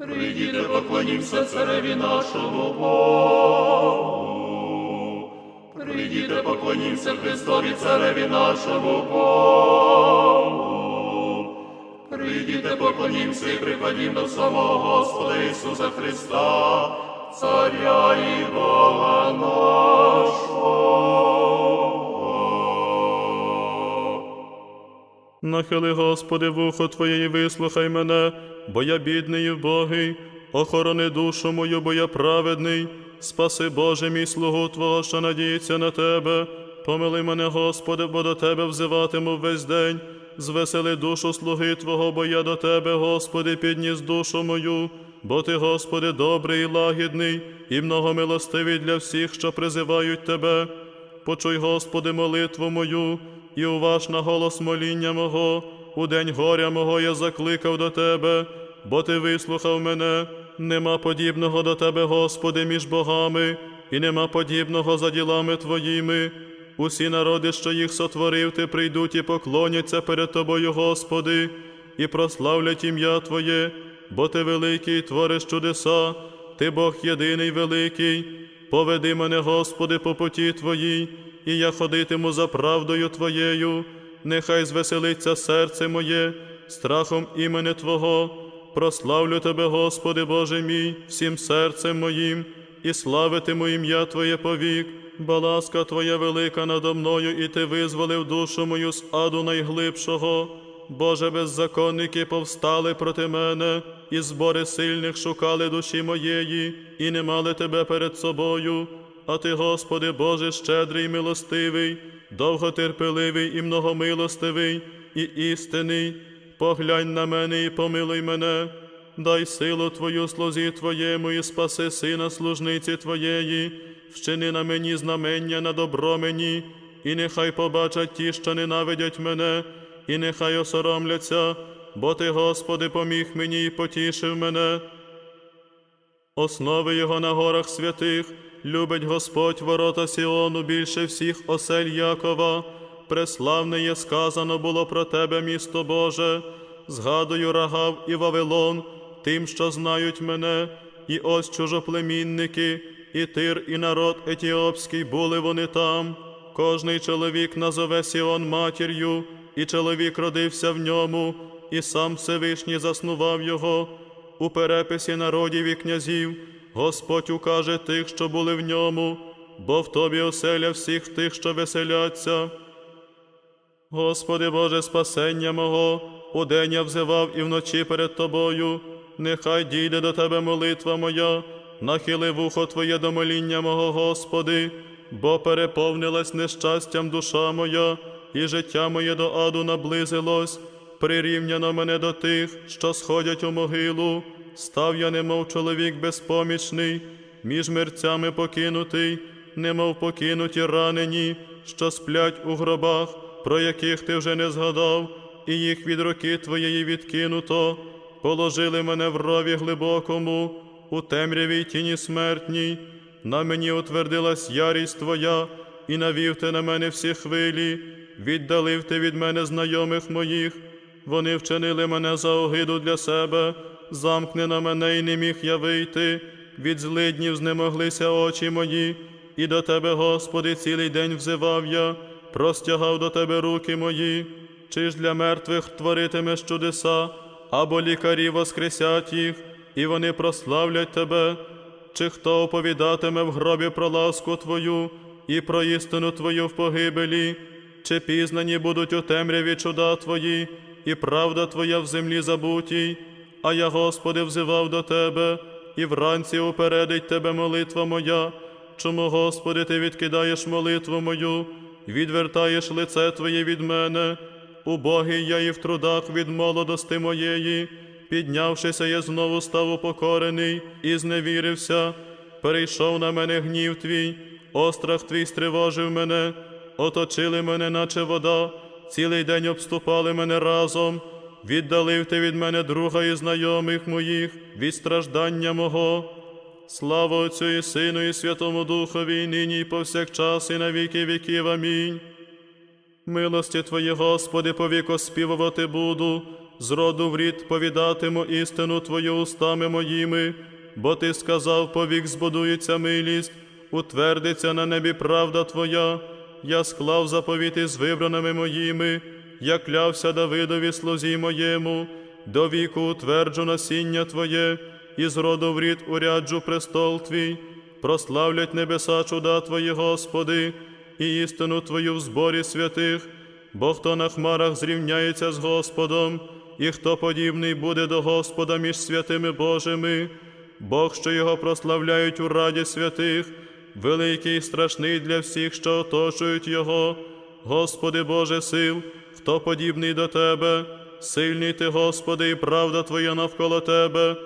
Прийдіте, поклонімся цареві нашому Богу. Прийдіте, поклонімся Христові цареві нашому Богу. Прийдіте, поклонімся і припадім до самого Господа Ісуса Христа, Царя і Бога нашого. Нахили, Господи, вухо Твоє і вислухай мене, бо я бідний і вбогий, охорони душу мою, бо я праведний. Спаси, Боже, мій слугу Твого, що надіється на Тебе. Помили мене, Господи, бо до Тебе взиватиму весь день. Звесели душу слуги Твого, бо я до Тебе, Господи, підніс душу мою. Бо Ти, Господи, добрий і лагідний, і многомилостивий для всіх, що призивають Тебе. Почуй, Господи, молитву мою, і уваж на голос моління мого. У день горя мого я закликав до Тебе, бо Ти вислухав мене. Нема подібного до Тебе, Господи, між богами, і нема подібного за ділами Твоїми. Усі народи, що їх сотворив, Ти прийдуть і поклоняться перед Тобою, Господи, і прославлять ім'я Твоє, бо Ти великий, твориш чудеса, Ти Бог єдиний великий. Поведи мене, Господи, по путі Твоїй, і я ходитиму за правдою Твоєю. Нехай звеселиться серце моє, страхом імени Твого. Прославлю Тебе, Господи Боже мій, всім серцем моїм, і славитиму ім'я Твоє повік, бо ласка Твоя велика надо мною, і Ти визволив душу мою з аду найглибшого. Боже, беззаконники повстали проти мене, і збори сильних шукали душі моєї, і не мали тебе перед собою. А ти, Господи, Боже, щедрий і милостивий, довготерпеливий і многомилостивий, і істинний, поглянь на мене і помилуй мене, дай силу Твою слузі Твоєму і спаси сина служниці Твоєї, вчини на мені знамення на добро мені, і нехай побачать ті, що ненавидять мене, і нехай осоромляться, бо Ти, Господи, поміг мені і потішив мене. Основи його на горах святих, любить Господь ворота Сіону більше всіх осель Якова. Преславне є сказано було про тебе, місто Боже. Згадую Рагав і Вавилон, тим, що знають мене, і ось чужоплемінники, і тир, і народ етіопський були вони там. Кожний чоловік назове Сіон матір'ю, і чоловік родився в ньому, і сам Всевишній заснував його. У переписі народів і князів Господь укаже тих, що були в ньому, бо в тобі оселя всіх тих, що веселяться. Господи Боже, спасення мого, удень я взивав і вночі перед Тобою, нехай дійде до Тебе молитва моя, нахили вухо Твоє до моління мого, Господи, бо переповнилась нещастям душа моя, і життя моє до аду наблизилось, прирівняно мене до тих, що сходять у могилу, став я, немов чоловік безпомічний, між мерцями покинутий, немов покинуті ранені, що сплять у гробах, про яких ти вже не згадав, і їх від руки твоєї відкинуто, положили мене в рові глибокому, у темрявій тіні смертній, на мені утвердилась ярість Твоя, і навів ти на мене всі хвилі, віддалив ти від мене знайомих моїх, вони вчинили мене за огиду для себе, замкне на мене і не міг я вийти, від злиднів знемоглися очі мої, і до Тебе, Господи, цілий день взивав я, простягав до Тебе руки мої, чи ж для мертвих творитимеш чудеса, або лікарі воскресять їх, і вони прославлять Тебе, чи хто оповідатиме в гробі про ласку Твою і про істину Твою в погибелі, чи пізнані будуть у темряві чуда Твої, і правда Твоя в землі забутій, а я, Господи, взивав до Тебе, і вранці упередить Тебе молитва моя. Чому, Господи, Ти відкидаєш молитву мою, відвертаєш лице Твоє від мене, убогий я і в трудах від молодости моєї, піднявшися, я знову став упокорений і зневірився, перейшов на мене гнів Твій, острах Твій стривожив мене, оточили мене, наче вода, цілий день обступали мене разом, віддалив ти від мене друга і знайомих моїх від страждання мого. Слава Отцю і Сину, і Святому Духові, і нині, і повсякчас, і на віки віків. Амінь. Милості Твої, Господи, повік оспівувати буду, з роду в рід повідатиму істину Твою устами моїми, бо Ти сказав, повік збудується милість, утвердиться на небі правда Твоя. Я склав заповіти з вибраними моїми, я клявся Давидові слузі моєму, до віку утверджу насіння Твоє, і з роду в рід уряджу престол Твій, прославлять небеса чуда Твої, Господи, і істину Твою в зборі святих, бо хто на хмарах зрівняється з Господом, і хто подібний буде до Господа між святими Божими, Бог, що його прославляють у раді святих, великий і страшний для всіх, що оточують Його. Господи Боже сил, хто подібний до Тебе, сильний Ти, Господи, і правда Твоя навколо Тебе.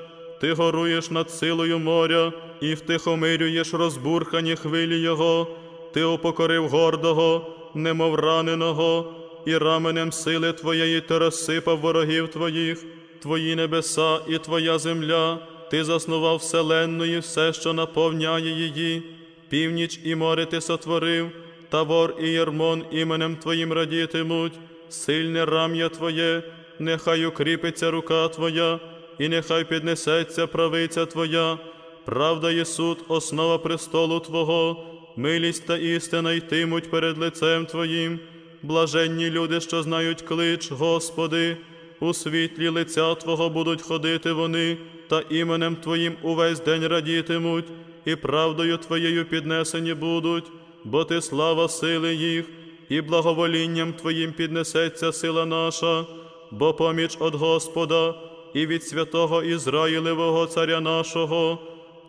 Ти горуєш над силою моря і втихомирюєш розбурхані хвилі Його. Ти упокорив гордого, немов раненого, і раменем сили Твоєї ти розсипав ворогів Твоїх, Твої небеса і Твоя земля, Ти заснував вселенну і все, що наповняє її, північ і море Ти сотворив, Тавор і Єрмон іменем Твоїм радітимуть, сильне рам'я Твоє, нехай укріпиться рука Твоя, і нехай піднесеться правиця Твоя, правда є суд, основа престолу Твого, милість та істина йтимуть перед лицем Твоїм. Блаженні люди, що знають клич, Господи, у світлі лиця Твого будуть ходити вони, та іменем Твоїм увесь день радітимуть, і правдою Твоєю піднесені будуть, бо Ти слава сили їх, і благоволінням Твоїм піднесеться сила наша, бо поміч від Господа і від святого Ізраїлевого Царя нашого.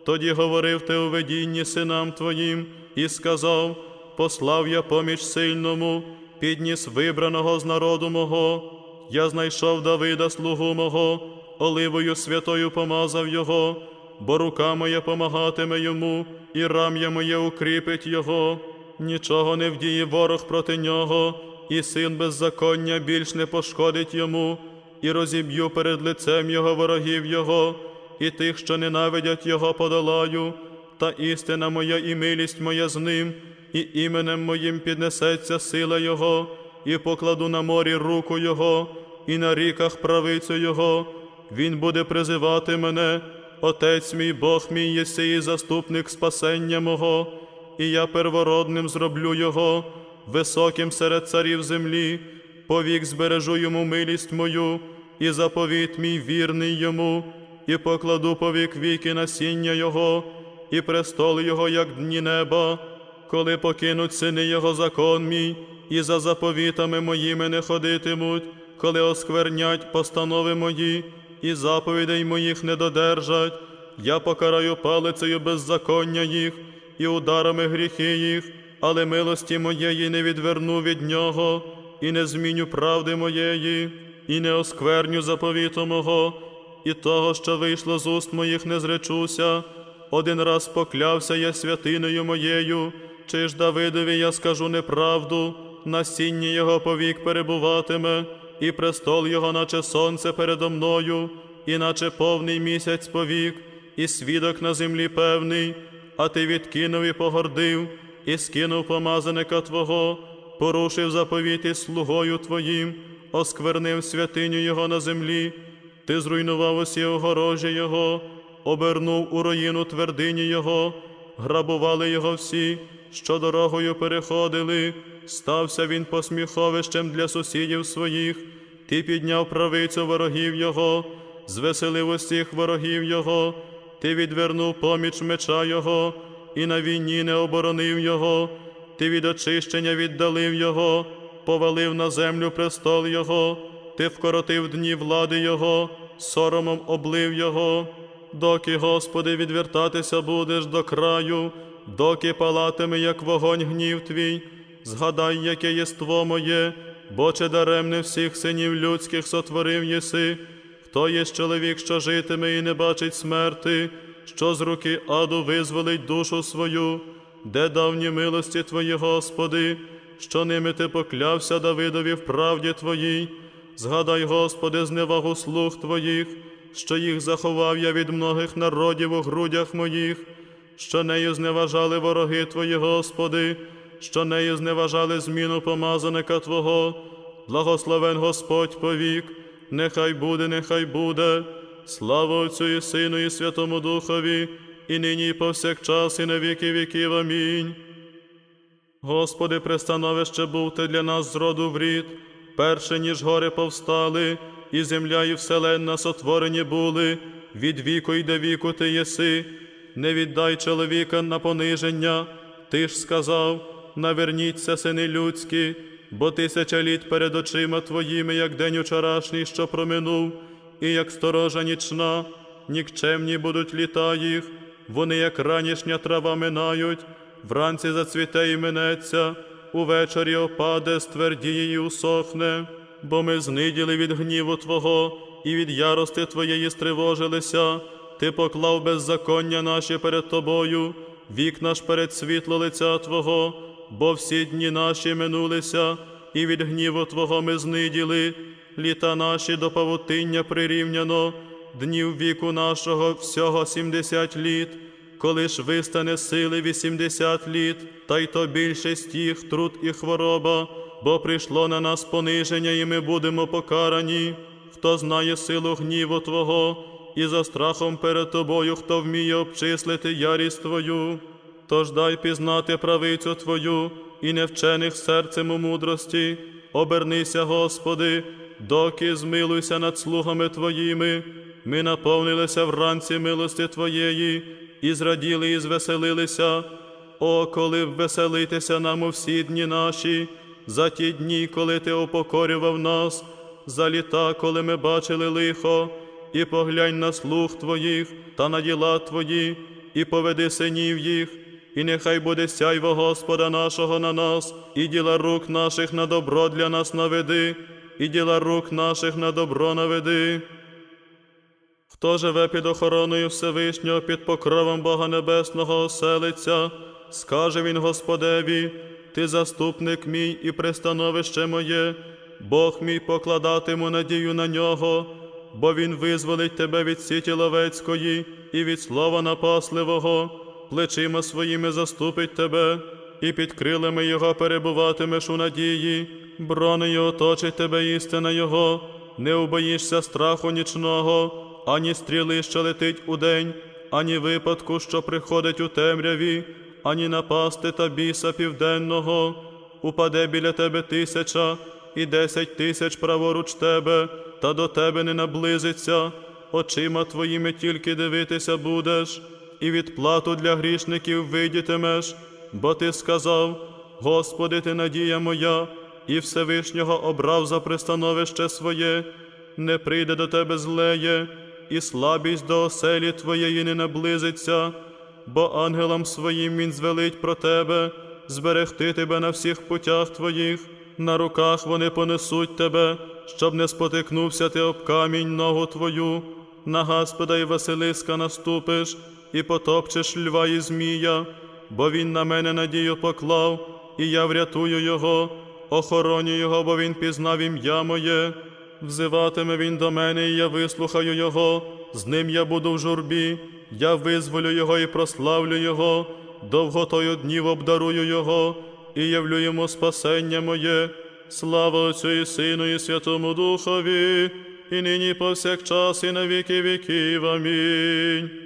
Тоді говорив ти у видінні синам твоїм і сказав: Послав я поміч сильному, підніс вибраного з народу мого. Я знайшов Давида, слугу мого, оливою святою помазав його, бо рука моя помагатиме йому, і рам'я моє укріпить його. Нічого не вдіє ворог проти нього, і син беззаконня більш не пошкодить йому, і розіб'ю перед лицем його ворогів його і тих, що ненавидять Його, подолаю, та істина моя і милість моя з ним, і іменем моїм піднесеться сила Його, і покладу на морі руку Його, і на ріках правицю Його. Він буде призивати мене, Отець мій Бог мій єси і заступник спасення мого, і я первородним зроблю Його, високим серед царів землі, повік збережу йому милість мою, і заповіт мій вірний йому і покладу по вік віки насіння Його, і престол Його, як дні неба, коли покинуть сини Його закон мій, і за заповітами моїми не ходитимуть, коли осквернять постанови мої, і заповідей моїх не додержать, я покараю палицею беззаконня їх, і ударами гріхи їх, але милості моєї не відверну від нього, і не зміню правди моєї, і не оскверню заповіту мого. І того, що вийшло з уст моїх, не зречуся. Один раз поклявся я святиною моєю, чи ж Давидові я скажу неправду, насіння його повік перебуватиме, і престол його, наче сонце передо мною, і наче повний місяць повік, і свідок на землі певний, а ти відкинув і погордив, і скинув помазаника Твого, порушив заповіти слугою Твоїм, осквернив святиню Його на землі. Ти зруйнував усі огорожі Його, обернув у руїну твердині Його, грабували Його всі, що дорогою переходили, стався він посміховищем для сусідів своїх, ти підняв правицю ворогів Його, звеселив усіх ворогів Його, ти відвернув поміч меча Його, і на війні не оборонив Його, ти від очищення віддалив Його, повалив на землю престол Його. Ти вкоротив дні влади Його, соромом облив Його, доки, Господи, відвертатися будеш до краю, доки палатиме, як вогонь гнів твій, згадай, яке єство моє, бо чи даремне всіх синів людських сотворив єси, хто є чоловік, що житиме і не бачить смерти, що з руки аду визволить душу свою, де давні милості Твої, Господи, що ними ти поклявся Давидові в правді Твоїй. Згадай, Господи, зневагу слуг Твоїх, що їх заховав я від многих народів у грудях моїх, що нею зневажали вороги Твої, Господи, що нею зневажали зміну помазаника Твого, благословен Господь повік, нехай буде, нехай буде. Слава Отцю і Сину, і Святому Духові, і нині, і повсякчас, і на віки віків. Амінь. Господи, пристановище був для нас з роду в рід, перше, ніж гори повстали, і земля, і вселенна сотворені були, від віку й до віку ти єси, не віддай чоловіка на пониження, ти ж сказав, наверніться, сини людські, бо тисяча літ перед очима твоїми, як день учорашній, що проминув, і як сторожа нічна, нікчемні будуть літа їх, вони, як ранішня трава минають, вранці зацвіте і минеться, увечері опаде, ствердіє і усохне, бо ми зниділи від гніву Твого і від ярости Твоєї стривожилися, Ти поклав беззаконня наші перед Тобою, вік наш перед світло лиця Твого, бо всі дні наші минулися, і від гніву Твого ми зниділи, літа наші до павутиння прирівняно, днів віку нашого всього сімдесят літ коли ж вистане сили вісімдесят літ, та й то більшість їх труд і хвороба, бо прийшло на нас пониження, і ми будемо покарані. Хто знає силу гніву Твого, і за страхом перед Тобою, хто вміє обчислити ярість Твою. Тож дай пізнати правицю Твою і невчених серцем у мудрості. Обернися, Господи, доки змилуйся над слугами Твоїми. Ми наповнилися вранці милості Твоєї, і зраділи, і звеселилися. О, коли б веселитися нам у всі дні наші, за ті дні, коли Ти упокорював нас, за літа, коли ми бачили лихо, і поглянь на слух Твоїх та на діла Твої, і поведи синів їх, і нехай буде сяйво Господа нашого на нас, і діла рук наших на добро для нас наведи, і діла рук наших на добро наведи. Хто живе під охороною Всевишнього, під покровом Бога Небесного оселиться, скаже він Господеві, Ти заступник мій і пристановище моє, Бог мій покладатиму надію на нього, бо Він визволить тебе від сіті ловецької і від слова напасливого, плечима своїми заступить тебе, і під крилами Його перебуватимеш у надії, бронею оточить тебе істина Його, не убоїшся страху нічного ані стріли, що летить удень, ані випадку, що приходить у темряві, ані напасти та біса південного. Упаде біля тебе тисяча і десять тисяч праворуч тебе, та до тебе не наблизиться. Очима твоїми тільки дивитися будеш, і відплату для грішників видітимеш, бо ти сказав: Господи, ти надія моя, і Всевишнього обрав за пристановище своє, не прийде до тебе злеє, і слабість до оселі твоєї не наблизиться, бо ангелам своїм він звелить про тебе, зберегти тебе на всіх путях твоїх, на руках вони понесуть тебе, щоб не спотикнувся ти об камінь ногу твою, на Господа і Василиска наступиш, і потопчеш льва і змія, бо він на мене надію поклав, і я врятую його, охороню його, бо він пізнав ім'я моє. Взиватиме він до мене, і я вислухаю його, з ним я буду в журбі, я визволю його і прославлю його, довготою днів обдарую його, і явлю йому спасення моє. Слава Отцю і Сину, і Святому Духові, і нині повсякчас, і на віки віків. Амінь.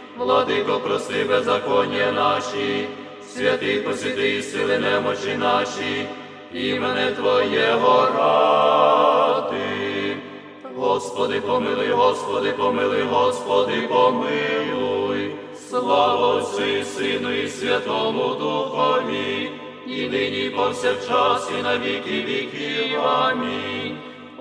владико, прости беззаконня наші, святий посвяти і сили немочі наші, імене Твоєго ради. Господи, помилуй, Господи, помилуй, Господи, помилуй, слава Отцю і Сину і Святому Духові, і нині і повсякчас, і на віки віків. Амінь.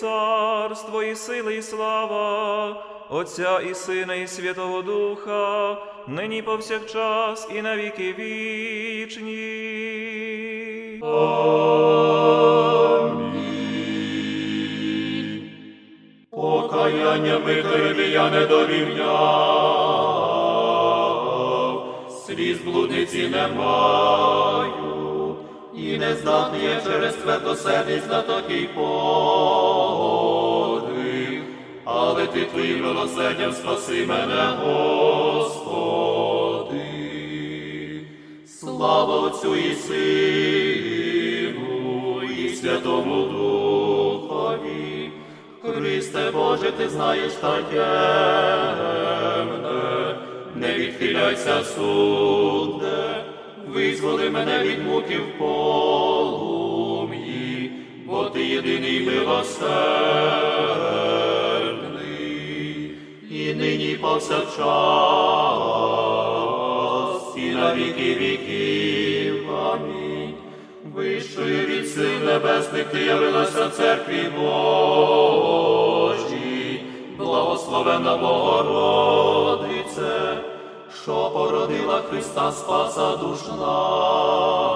Царство і сила, і слава, Отця і Сина, і Святого Духа, нині повсякчас і на віки вічні. Покаяння ми тобі я не довівняв, сліз блудниці не маю, і не здатний я через твердосердість на такий подвиг, але ти твоїм милосердям спаси мене, Господи. Слава Отцю і Сину, і Святому Духові. Христе Боже, ти знаєш таємне, не відхиляйся суде, визволи мене від в полум'ї, бо ти єдиний милосердний, нині повсякчас, і на віки віків. Амінь. Вищою від сил небесних ти явилася церкві Божій, благословена Богородице, що породила Христа Спаса душ наших.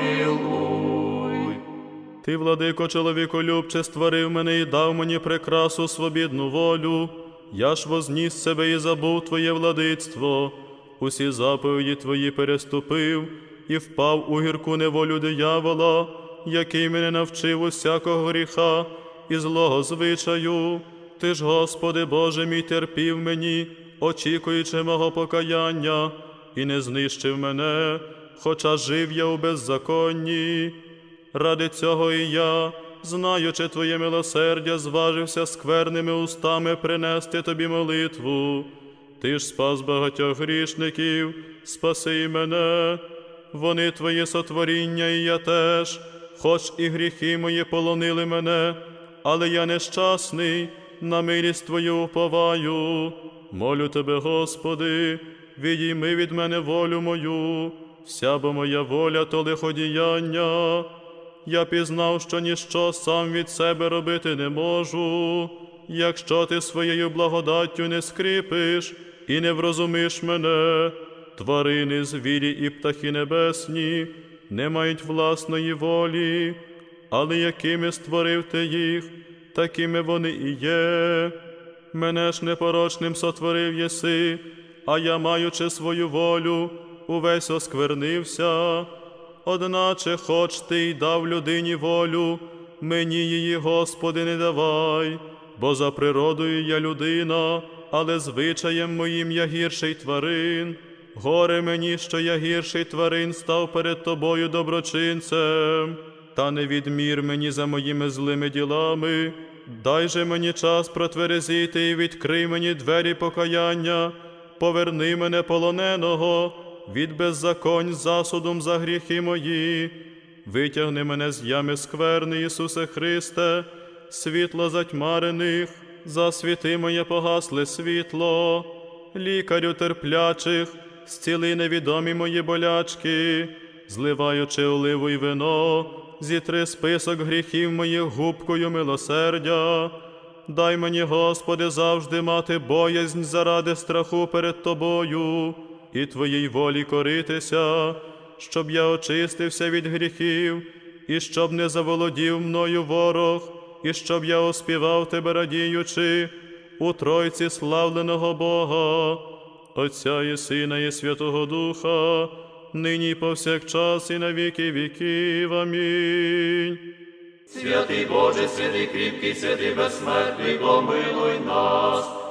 Ти, владико, чоловіколюбче, створив мене і дав мені прекрасу свобідну волю. Я ж возніс себе і забув Твоє владицтво, усі заповіді Твої переступив і впав у гірку неволю диявола, який мене навчив усякого гріха і злого звичаю. Ти ж, Господи Боже мій, терпів мені, очікуючи мого покаяння, і не знищив мене, хоча жив я у беззаконні. Ради цього і я, знаючи Твоє милосердя, зважився скверними устами принести Тобі молитву. Ти ж спас багатьох грішників, спаси і мене, вони Твої сотворіння, і я теж, хоч і гріхи мої полонили мене, але я нещасний, на милість Твою уповаю. Молю Тебе, Господи, відійми від мене волю мою, вся бо моя воля то лиходіяння. Я пізнав, що ніщо сам від себе робити не можу, якщо ти своєю благодаттю не скріпиш і не врозумиш мене, тварини, звірі і птахи небесні не мають власної волі, але якими створив ти їх, такими вони і є. Мене ж непорочним сотворив єси, а я, маючи свою волю, увесь осквернився. Одначе, хоч ти й дав людині волю, мені її, Господи, не давай, бо за природою я людина, але звичаєм моїм я гірший тварин. Горе мені, що я гірший тварин став перед тобою доброчинцем, та не відмір мені за моїми злими ділами. Дай же мені час протверезити і відкрий мені двері покаяння, поверни мене полоненого від беззаконь засудом за гріхи мої, витягни мене з ями скверни, Ісусе Христе, світло затьмарених, засвіти моє погасле світло, лікарю терплячих, зціли невідомі мої болячки, зливаючи оливу й вино, зітри список гріхів моїх губкою милосердя. Дай мені, Господи, завжди мати боязнь заради страху перед Тобою і Твоїй волі коритися, щоб я очистився від гріхів, і щоб не заволодів мною ворог, і щоб я оспівав Тебе радіючи у Тройці славленого Бога, Отця і Сина, і Святого Духа, нині і повсякчас і на віки віків. Амінь. Святий Боже, святий кріпкий, святий безсмертний, помилуй нас.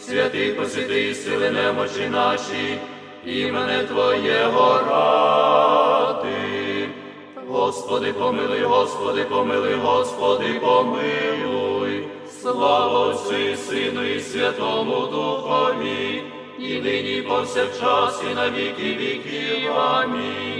святий посвяти сили немочі наші, імене Твоєго ради. Господи, помилуй, Господи, помилуй, Господи, помилуй, слава Отцю і Сину і Святому Духові, і нині і повсякчас, і на віки віків. Амінь.